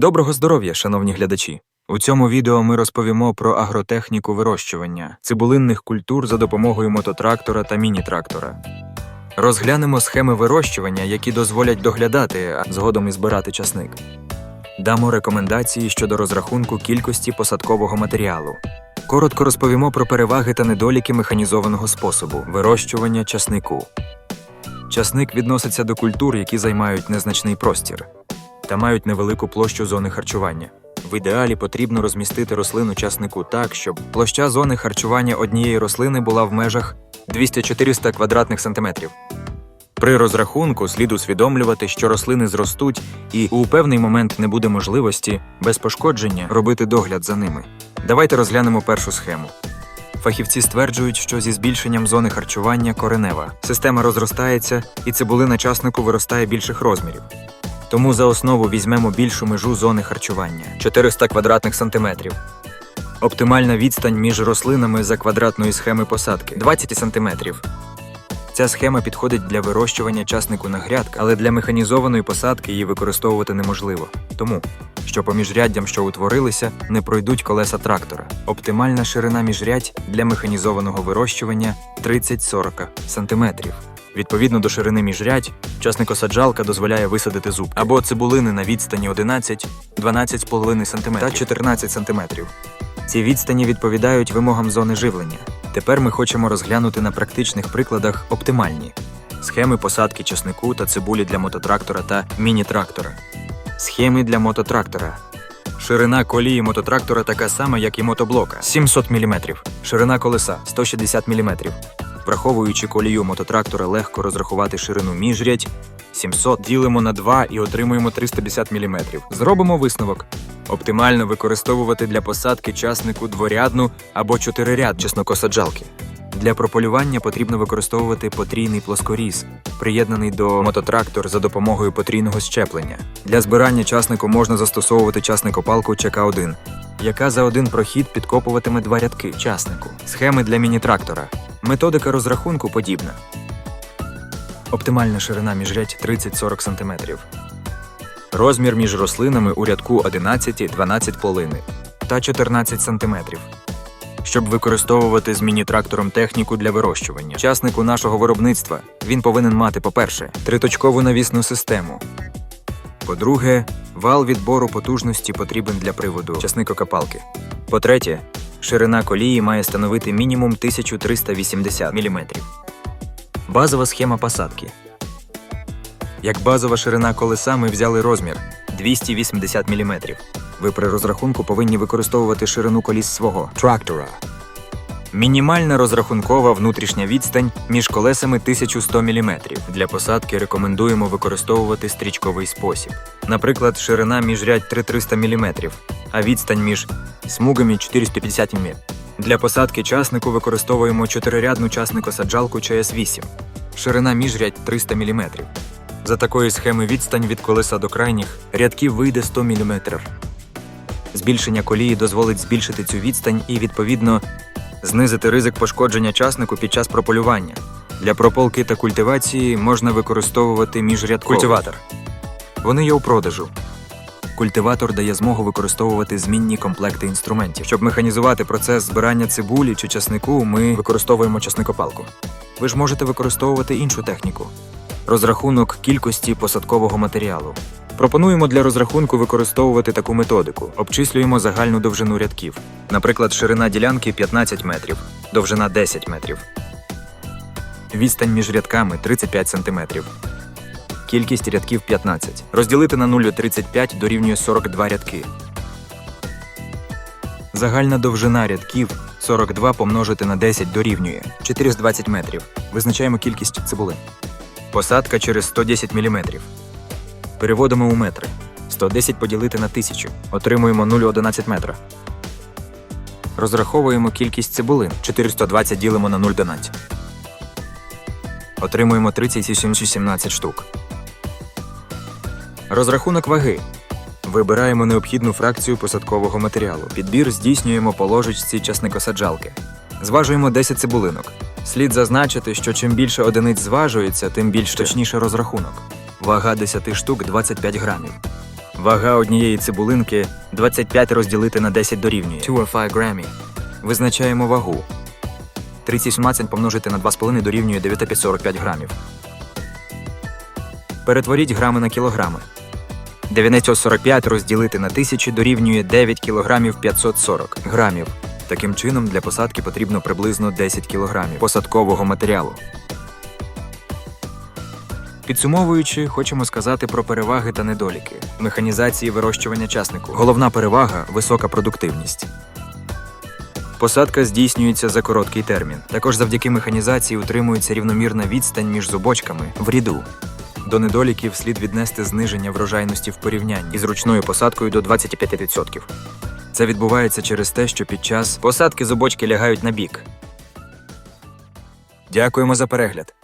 Доброго здоров'я, шановні глядачі! У цьому відео ми розповімо про агротехніку вирощування цибулинних культур за допомогою мототрактора та міні-трактора. Розглянемо схеми вирощування, які дозволять доглядати, а згодом і збирати часник. Дамо рекомендації щодо розрахунку кількості посадкового матеріалу. Коротко розповімо про переваги та недоліки механізованого способу вирощування часнику. Часник відноситься до культур, які займають незначний простір та мають невелику площу зони харчування. В ідеалі потрібно розмістити рослину часнику так, щоб площа зони харчування однієї рослини була в межах 200-400 квадратних сантиметрів. При розрахунку слід усвідомлювати, що рослини зростуть, і у певний момент не буде можливості без пошкодження робити догляд за ними. Давайте розглянемо першу схему. Фахівці стверджують, що зі збільшенням зони харчування коренева система розростається і цибулина часнику виростає більших розмірів. Тому за основу візьмемо більшу межу зони харчування 400 квадратних сантиметрів. Оптимальна відстань між рослинами за квадратної схеми посадки 20 сантиметрів. Ця схема підходить для вирощування часнику на грядках, але для механізованої посадки її використовувати неможливо. Тому що по міжряддям, що утворилися, не пройдуть колеса трактора. Оптимальна ширина міжрядь для механізованого вирощування 30-40 см. Відповідно до ширини міжрядь, часникосаджалка дозволяє висадити зуб або цибулини на відстані 11-12,5 см та 14 см. Ці відстані відповідають вимогам зони живлення. Тепер ми хочемо розглянути на практичних прикладах оптимальні схеми посадки часнику та цибулі для мототрактора та міні-трактора. Схеми для мототрактора. Ширина колії мототрактора така сама, як і мотоблока 700 мм. Ширина колеса 160 мм. Враховуючи колію мототрактора, легко розрахувати ширину міжрядь 700 ділимо на 2 і отримуємо 350 мм. Зробимо висновок. Оптимально використовувати для посадки часнику дворядну або чотириряд чеснокосаджалки. Для прополювання потрібно використовувати потрійний плоскоріз, приєднаний до мототрактор за допомогою потрійного щеплення. Для збирання часнику можна застосовувати часникопалку ЧК-1, яка за один прохід підкопуватиме два рядки часнику. Схеми для міні-трактора. Методика розрахунку подібна. Оптимальна ширина міжрядь 30-40 см. Розмір між рослинами у рядку 11-12 полини та 14 см. Щоб використовувати з міні-трактором техніку для вирощування. Часнику нашого виробництва він повинен мати, по-перше, триточкову навісну систему. По-друге, вал відбору потужності потрібен для приводу часникокопалки. По-третє, ширина колії має становити мінімум 1380 мм. Базова схема посадки. Як базова ширина колеса ми взяли розмір 280 мм. Ви при розрахунку повинні використовувати ширину коліс свого трактора. Мінімальна розрахункова внутрішня відстань між колесами 1100 мм. Для посадки рекомендуємо використовувати стрічковий спосіб. Наприклад, ширина міжрядь 3300 мм, а відстань між смугами 450 мм. Для посадки часнику використовуємо чотирирядну часникосаджалку ЧС-8. Ширина міжрядь 300 мм. За такої схеми відстань від колеса до крайніх рядків вийде 100 мм. Збільшення колії дозволить збільшити цю відстань і, відповідно, знизити ризик пошкодження часнику під час прополювання. Для прополки та культивації можна використовувати міжрядковий культиватор. Вони є у продажу. Культиватор дає змогу використовувати змінні комплекти інструментів. Щоб механізувати процес збирання цибулі чи часнику, ми використовуємо часникопалку. Ви ж можете використовувати іншу техніку розрахунок кількості посадкового матеріалу. Пропонуємо для розрахунку використовувати таку методику: обчислюємо загальну довжину рядків. Наприклад, ширина ділянки 15 метрів, довжина 10 метрів. Відстань між рядками 35 см. Кількість рядків 15. Розділити на 0,35 дорівнює 42 рядки. Загальна довжина рядків 42 помножити на 10 дорівнює 420 метрів. Визначаємо кількість цибулин. Посадка через 110 мм. Переводимо у метри. 110 поділити на 1000. Отримуємо 0,11 метра. Розраховуємо кількість цибулин. 420 ділимо на 0,11. Отримуємо 3717 штук. Розрахунок ваги. Вибираємо необхідну фракцію посадкового матеріалу. Підбір здійснюємо по ложечці часникосаджалки. Зважуємо 10 цибулинок. Слід зазначити, що чим більше одиниць зважується, тим більш точніше розрахунок. Вага 10 штук 25 грамів. Вага однієї цибулинки 25 розділити на 10 дорівнює 205 грамі. Визначаємо вагу. 3017 помножити на 2,5 дорівнює 9545 грамів. Перетворіть грами на кілограми. 945 розділити на 1000 дорівнює 9 кілограмів 540 грамів. Таким чином, для посадки потрібно приблизно 10 кілограмів посадкового матеріалу. Підсумовуючи, хочемо сказати про переваги та недоліки механізації вирощування часнику. Головна перевага висока продуктивність. Посадка здійснюється за короткий термін. Також завдяки механізації утримується рівномірна відстань між зубочками в ряду. До недоліків слід віднести зниження врожайності в порівнянні із ручною посадкою до 25%. Це відбувається через те, що під час посадки зубочки лягають на бік. Дякуємо за перегляд.